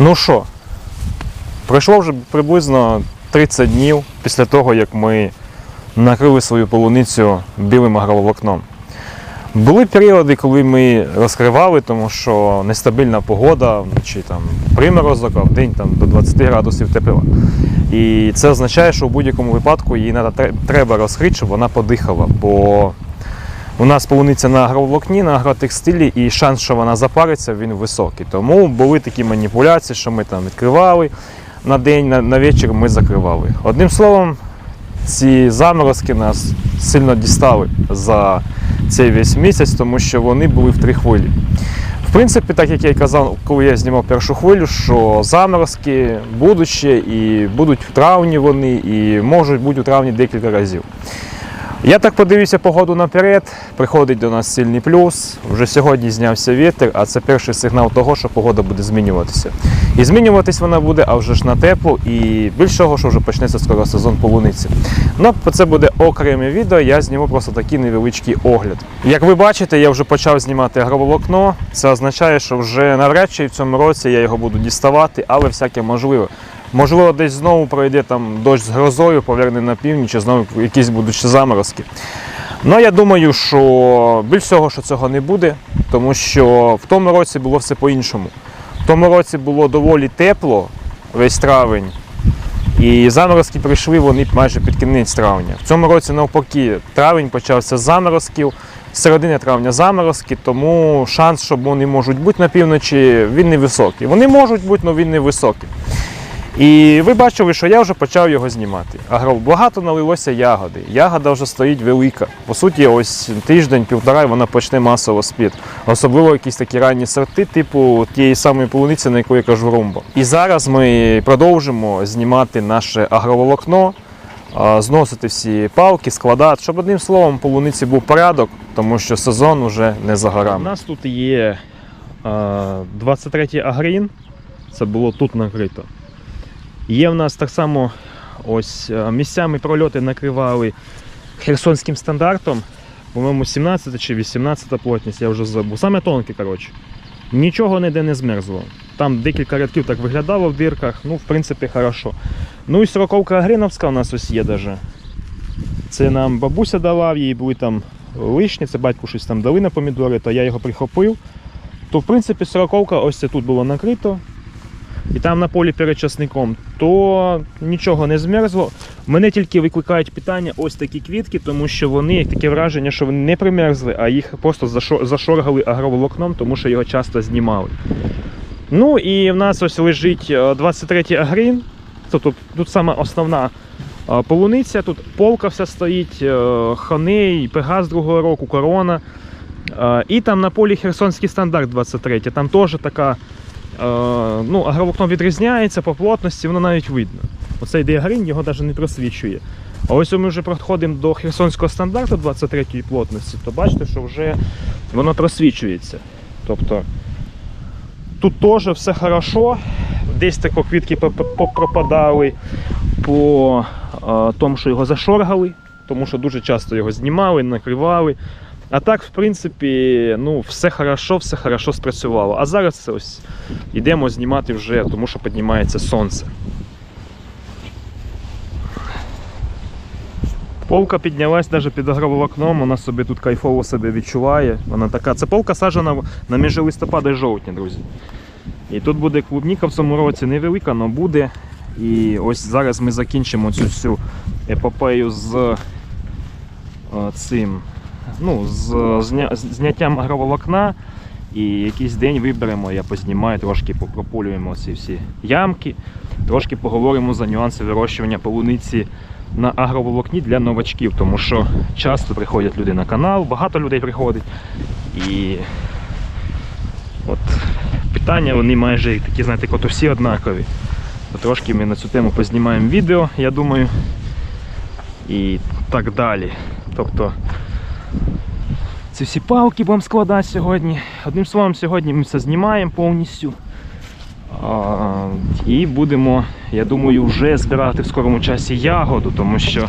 Ну що, пройшло вже приблизно 30 днів після того, як ми накрили свою полуницю білим агроволокном. Були періоди, коли ми розкривали, тому що нестабільна погода, вночі там приморозок, а в день там, до 20 градусів тепла. І це означає, що в будь-якому випадку її треба розкрити, щоб вона подихала. Бо у нас полуниця на агроволокні, на агротекстилі, і шанс, що вона запариться, він високий. Тому були такі маніпуляції, що ми там відкривали на день, на, на вечір ми закривали. Одним словом, ці заморозки нас сильно дістали за цей весь місяць, тому що вони були в три хвилі. В принципі, так як я й казав, коли я знімав першу хвилю, що заморозки будуть ще і будуть в травні вони, і можуть бути у травні декілька разів. Я так подивився погоду наперед, приходить до нас сильний плюс. Вже сьогодні знявся вітер, а це перший сигнал того, що погода буде змінюватися. І змінюватись вона буде, а вже ж на тепло, і більш того, що вже почнеться скоро сезон полуниці. Ну, про це буде окреме відео, я зніму просто такий невеличкий огляд. Як ви бачите, я вже почав знімати агроволокно. Це означає, що вже навряд чи в цьому році я його буду діставати, але всяке можливо. Можливо, десь знову пройде там дощ з грозою, поверне на північ, і знову якісь будуть заморозки. Ну, я думаю, що більш всього, що цього не буде, тому що в тому році було все по-іншому. В тому році було доволі тепло весь травень, і заморозки прийшли вони майже під кінець травня. В цьому році, навпаки, травень почався з заморозків, середини травня заморозки, тому шанс, що вони можуть бути на півночі, він невисокий. Вони можуть бути, але він невисокий. І ви бачили, що я вже почав його знімати. Агро багато налилося ягоди. Ягода вже стоїть велика. По суті, ось тиждень-півтора вона почне масово спіти. Особливо якісь такі ранні сорти, типу тієї самої полуниці, на яку я кажу ромбо. І зараз ми продовжимо знімати наше агроволокно, зносити всі палки, складати, щоб одним словом полуниці був порядок, тому що сезон вже не за горами. У нас тут є 23-й агрін, це було тут накрито. Є в нас так само ось е, місцями прольоти накривали херсонським стандартом. По-моєму, 17 чи 18 плотність, я вже забув. Саме тонке, коротше. Нічого ніде не змерзло. Там декілька рядків так виглядало в дирках, ну, в принципі, хорошо. Ну і сороковка Агриновська у нас ось є даже. Це нам бабуся дала, їй були там лишні, це батьку щось там дали на помідори, то я його прихопив. То, в принципі, сороковка ось це тут було накрито і там на полі перед часником, то нічого не змерзло. Мене тільки викликають питання ось такі квітки, тому що вони таке враження, що вони не примерзли, а їх просто зашоргали агроволокном, тому що його часто знімали. Ну і в нас ось лежить е, 23-й агрін. Тобто тут саме основна е, полуниця, тут полка вся стоїть, е, ханей, пегас другого року, корона. Е, І там на полі Херсонський стандарт 23, там теж така ну, агроволокно відрізняється по плотності, воно навіть видно. Оцей діагрін його навіть не просвічує. А ось ми вже проходимо до херсонського стандарту 23-ї плотності, то бачите, що вже воно просвічується. Тобто тут теж все хорошо. Десь тако квітки поп- попропадали по е, тому, що його зашоргали, тому що дуже часто його знімали, накривали. А так, в принципі, ну, все хорошо, все хорошо спрацювало. А зараз ось йдемо знімати вже, тому що піднімається сонце. Полка піднялась навіть під агроволокном, вона собі тут кайфово себе відчуває. Вона така. Це полка саджана на між листопада і жовтня, друзі. І тут буде клубніка в цьому році невелика, але буде. І ось зараз ми закінчимо цю всю епопею з е, цим ну, з зня- зняттям агроволокна. І якийсь день виберемо, я познімаю, трошки попрополюємо ці всі ямки, трошки поговоримо за нюанси вирощування полуниці на агроволокні для новачків, тому що часто приходять люди на канал, багато людей приходить. І от питання вони майже такі, знаєте, от всі однакові. То трошки ми на цю тему познімаємо відео, я думаю. І так далі. Тобто ці всі палки будемо складати сьогодні. Одним словом, сьогодні ми все знімаємо повністю. І будемо, я думаю, вже збирати в скорому часі ягоду, тому що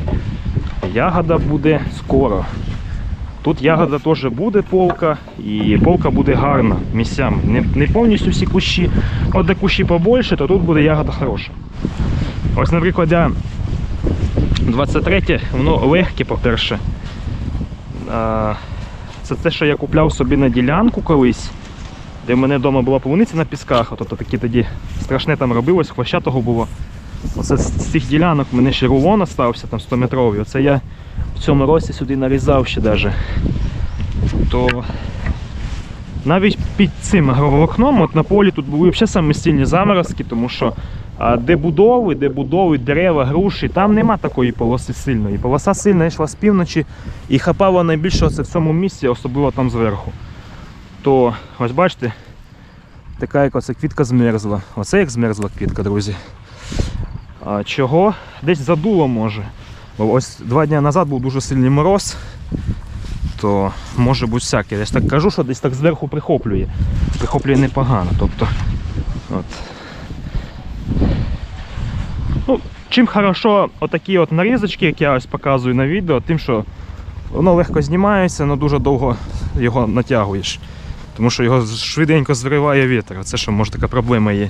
ягода буде скоро. Тут ягода теж буде полка, і полка буде гарна місцями. Не, не повністю всі кущі. От де кущі побольше, то тут буде ягода хороша. Ось, наприклад, я 23 воно легке, по-перше. Це те, що я купляв собі на ділянку колись, де в мене вдома була полуниця на пісках, ото такі тоді страшне там робилось, хвощатого було. Оце з цих ділянок в мене ще рулон остався там 100 метровий. Оце я в цьому році сюди нарізав ще даже. То навіть під цим агроволокном, от на полі тут були взагалі самі заморозки, тому що де будови, де будови, дерева, груші, там нема такої полоси сильної. Полоса сильна йшла з півночі і хапала найбільше оце в цьому місці, особливо там зверху. То ось бачите, така як оця квітка змерзла. Оце як змерзла квітка, друзі. А чого? Десь задуло може. Бо ось два дні назад був дуже сильний мороз, то може бути всяке. Я ж так кажу, що десь так зверху прихоплює. Прихоплює непогано. Тобто, от. Ну, чим хорошо отакі от нарізочки, як я ось показую на відео, тим, що воно легко знімається, але дуже довго його натягуєш. Тому що його швиденько зриває вітер. Це що може така проблема є.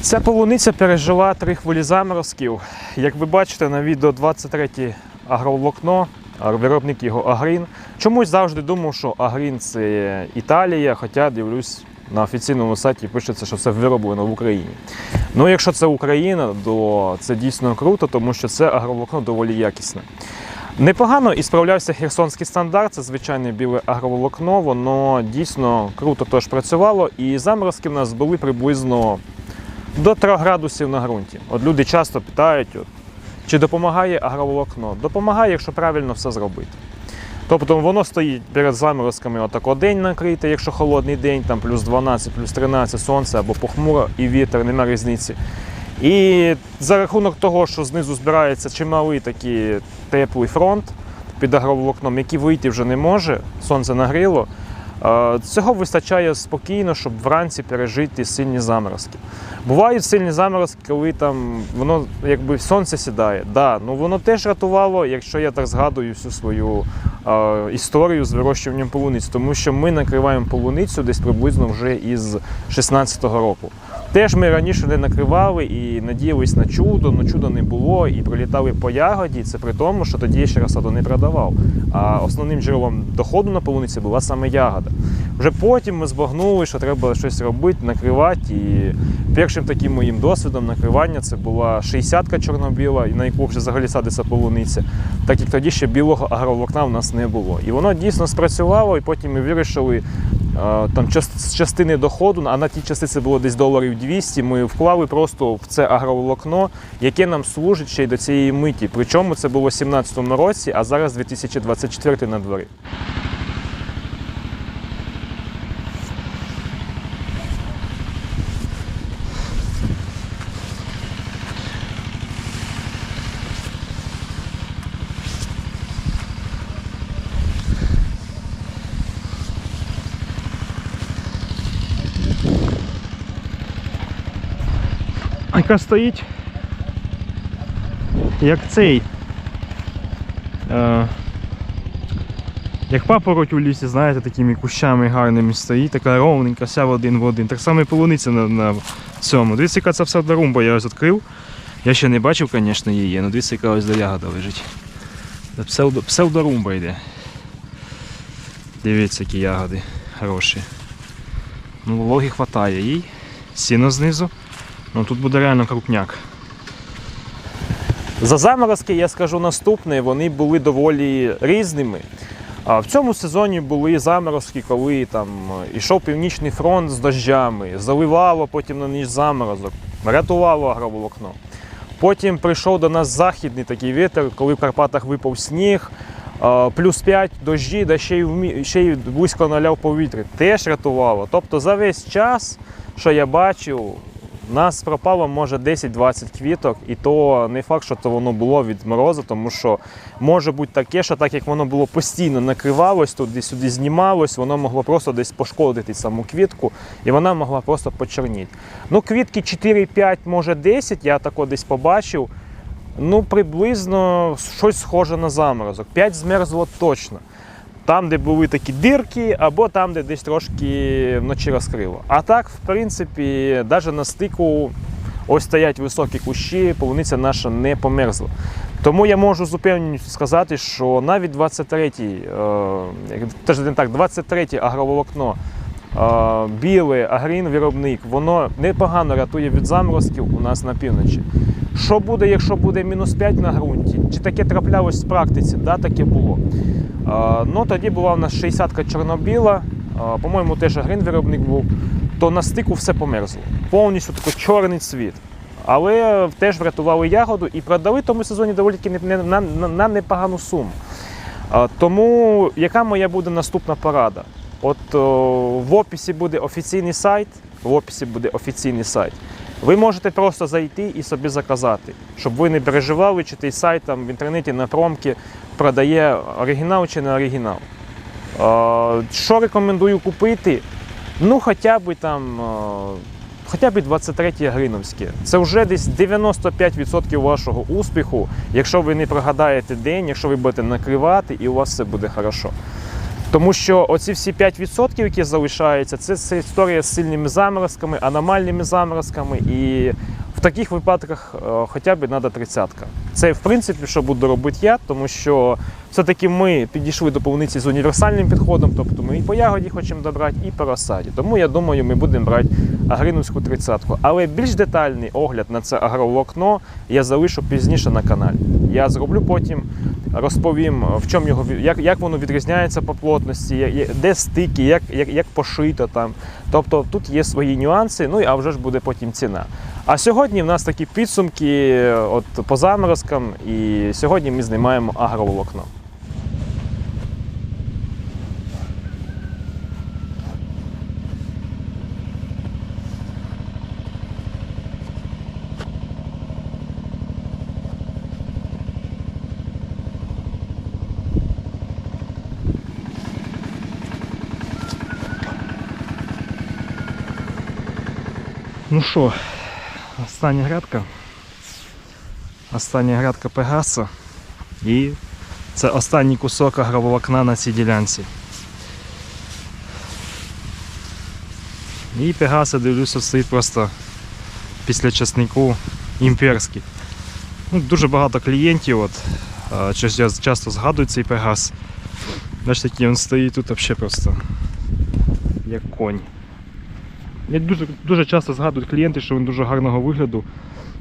Ця полуниця пережила три хвилі заморозків. Як ви бачите на відео 23 агроволокно, виробник його Агрін. Чомусь завжди думав, що Агрін це Італія, хоча дивлюсь на офіційному сайті пишеться, що це вироблено в Україні. Ну, якщо це Україна, то це дійсно круто, тому що це агроволокно доволі якісне. Непогано і справлявся херсонський стандарт, це звичайне біле агроволокно, воно дійсно круто теж працювало, і заморозки в нас були приблизно до 3 градусів на ґрунті. От люди часто питають, от, чи допомагає агроволокно. Допомагає, якщо правильно все зробити. Тобто воно стоїть перед заморозками отак день накрите, якщо холодний день, там плюс 12, плюс 13 сонце або похмуро і вітер, нема різниці. І за рахунок того, що знизу збирається чималий такий теплий фронт під агроволокном, який вийти вже не може, сонце нагріло. Цього вистачає спокійно, щоб вранці пережити сильні заморозки. Бувають сильні заморозки, коли там воно якби сонце сідає. Да, ну воно теж рятувало, якщо я так згадую всю свою е, історію з вирощуванням полуниць, тому що ми накриваємо полуницю десь приблизно вже із 16-го року. Теж ми раніше не накривали і надіялись на чудо, але чуда не було, і прилітали по ягоді. Це при тому, що тоді я ще розсаду не продавав. А основним джерелом доходу на полуниці була саме ягода. Вже потім ми збагнули, що треба щось робити, накривати. І першим таким моїм досвідом накривання це була 60-ка чорно-біла, на яку вже взагалі садиться полуниця, так як тоді ще білого агроволокна в нас не було. І воно дійсно спрацювало, і потім ми вирішили там з частини доходу, а на тій частиці було десь доларів 200, ми вклали просто в це агроволокно, яке нам служить ще й до цієї миті. Причому це було в 2017 році, а зараз 2024 на дворі. Яка стоїть як цей. Е, як папороть у лісі, знаєте, такими кущами гарними стоїть, така ровненька, вся в один в один. Так само і полуниця на, на цьому. Дивіться, яка це псевдорумба, я ось відкрив. Я ще не бачив, звісно, її, але дивіться, яка ось до ягода лежить. Псевдо, псевдорумба йде. Дивіться, які ягоди хороші. Ну, вологи хватає їй. Сіно знизу. Ну тут буде реально крупняк. За заморозки я скажу наступне, вони були доволі різними. В цьому сезоні були заморозки, коли там ішов північний фронт з дощами, заливало потім на ніч заморозок, рятувало агроволокно. Потім прийшов до нас західний такий вітер, коли в Карпатах випав сніг, плюс 5 дощі, да ще й, в мі- ще й близько ноля в повітрі. Теж рятувало. Тобто за весь час, що я бачив, у нас пропало може 10-20 квіток, і то не факт, що то воно було від морозу, тому що може бути таке, що так як воно було постійно накривалось, туди-сюди знімалось, воно могло просто десь пошкодити саму квітку, і вона могла просто почерніти. Ну, квітки 4-5, може 10, я тако десь побачив. Ну, приблизно щось схоже на заморозок. 5 змерзло точно. Там, де були такі дирки, або там, де десь трошки вночі розкрило. А так, в принципі, навіть на стику ось стоять високі кущі, полуниця наша не померзла. Тому я можу з упевненістю сказати, що навіть 23-й, е, теж не так, 23-й агроволокно, е, біле, агрін виробник, воно непогано рятує від заморозків у нас на півночі. Що буде, якщо буде мінус 5 на ґрунті? Чи таке траплялось в практиці? Да, таке було. Е, ну, тоді була в нас 60-ка чорно-біла, по-моєму, теж агрін виробник був, то на стику все померзло. Повністю такий чорний цвіт. Але теж врятували ягоду і продали тому сезоні доволі таки на, непогану суму. А, Тому яка моя буде наступна порада? От в описі буде офіційний сайт. В описі буде офіційний сайт. Ви можете просто зайти і собі заказати, щоб ви не переживали, чи той сайт там в інтернеті на промки продає оригінал чи не оригінал. Що рекомендую купити? Ну, хоча б там. Хоча б 23 Гриновське. Це вже десь 95% вашого успіху, якщо ви не прогадаєте день, якщо ви будете накривати, і у вас все буде хорошо. Тому що оці всі 5%, які залишаються, це, це історія з сильними заморозками, аномальними заморозками. І в таких випадках е, хоча б треба тридцятка. Це в принципі, що буду робити я, тому що все-таки ми підійшли до полуниці з універсальним підходом, тобто ми і по ягоді хочемо добрати, і по розсаді. Тому я думаю, ми будемо брати агринівську тридцятку. Але більш детальний огляд на це агроволокно я залишу пізніше на каналі. Я зроблю потім, розповім, в чому його як, як воно відрізняється по плотності, де стики, як, як, як пошито там. Тобто тут є свої нюанси, ну а вже ж буде потім ціна. А сьогодні в нас такі підсумки е, от, по заморозкам, і сьогодні ми знімаємо агроволокно. Ну що, остання грядка. Остання грядка Пегаса. І це останній кусок агроволокна на цій ділянці. І Пегаса, дивлюся, стоїть просто після часнику імперський. Ну, дуже багато клієнтів, от, часто згадую цей Пегас. Бачите, він стоїть тут взагалі просто як конь. Я дуже, дуже часто згадують клієнти, що він дуже гарного вигляду,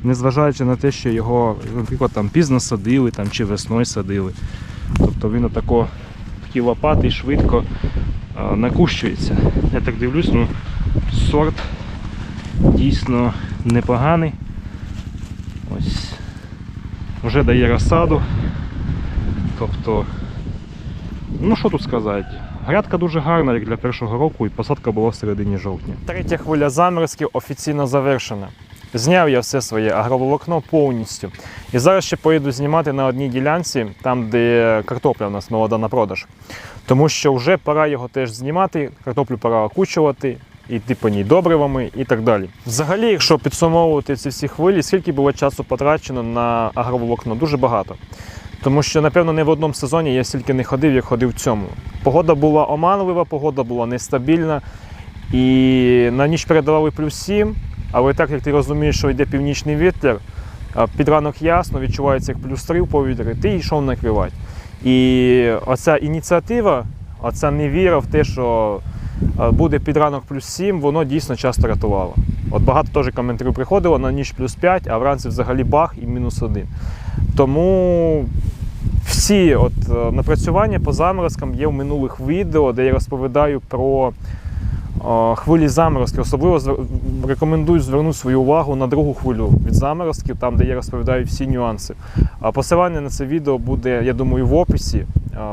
незважаючи на те, що його, наприклад, там пізно садили там, чи весною садили. Тобто він отако такий лопатий, швидко а, накущується. Я так дивлюсь, ну, сорт дійсно непоганий. Ось. Вже дає розсаду. Тобто, ну що тут сказати? Грядка дуже гарна, як для першого року, і посадка була в середині жовтня. Третя хвиля заморозків офіційно завершена. Зняв я все своє агроволокно повністю. І зараз ще поїду знімати на одній ділянці, там, де картопля у нас молода на продаж. Тому що вже пора його теж знімати, картоплю пора окучувати, йти по ній добривами і так далі. Взагалі, якщо підсумовувати ці всі хвилі, скільки було часу потрачено на агроволокно? Дуже багато. Тому що, напевно, не в одному сезоні я стільки не ходив, як ходив в цьому. Погода була оманлива, погода була нестабільна. І на ніч передавали плюс 7, але так як ти розумієш, що йде північний вітер, під ранок ясно, відчувається як плюс 3 в повітрі, ти йшов накривати. І оця ініціатива, оця невіра в те, що буде під ранок плюс 7, воно дійсно часто рятувало. От багато теж коментарів приходило на ніч плюс 5, а вранці взагалі бах і мінус 1. Тому всі от, е, напрацювання по заморозкам є в минулих відео, де я розповідаю про е, хвилі заморозків. Особливо рекомендую звернути свою увагу на другу хвилю від заморозків, там де я розповідаю всі нюанси. Посилання на це відео буде, я думаю, в описі.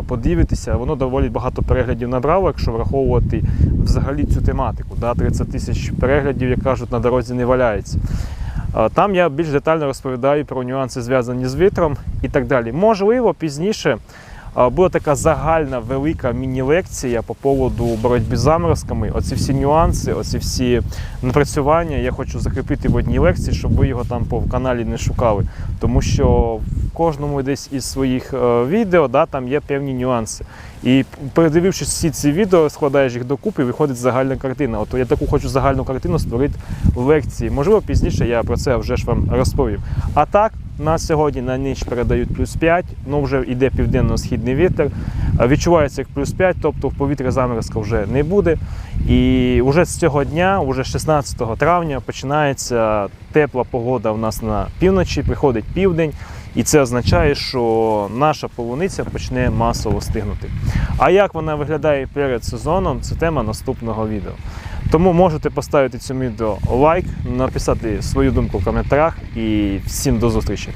Подивитися, воно доволі багато переглядів набрало, якщо враховувати взагалі цю тематику. Да? 30 тисяч переглядів, як кажуть, на дорозі не валяється. Там я більш детально розповідаю про нюанси, зв'язані з вітром і так далі. Можливо, пізніше а, буде така загальна велика міні-лекція по поводу боротьби з заморозками. Оці всі нюанси, оці всі напрацювання я хочу закріпити в одній лекції, щоб ви його там по каналі не шукали. Тому що в кожному десь із своїх е, відео да, там є певні нюанси. І передивившись всі ці відео, складаєш їх докупи, виходить загальна картина. От я таку хочу загальну картину створити в лекції. Можливо, пізніше я про це вже ж вам розповім. А так, на сьогодні на ніч передають плюс 5, ну вже йде південно-східний вітер. Відчувається як плюс 5, тобто в повітря заморозка вже не буде. І вже з цього дня, вже 16 травня, починається тепла погода у нас на півночі, приходить південь. І це означає, що наша полуниця почне масово стигнути. А як вона виглядає перед сезоном, це тема наступного відео. Тому можете поставити цьому відео лайк, написати свою думку в коментарях і всім до зустрічі.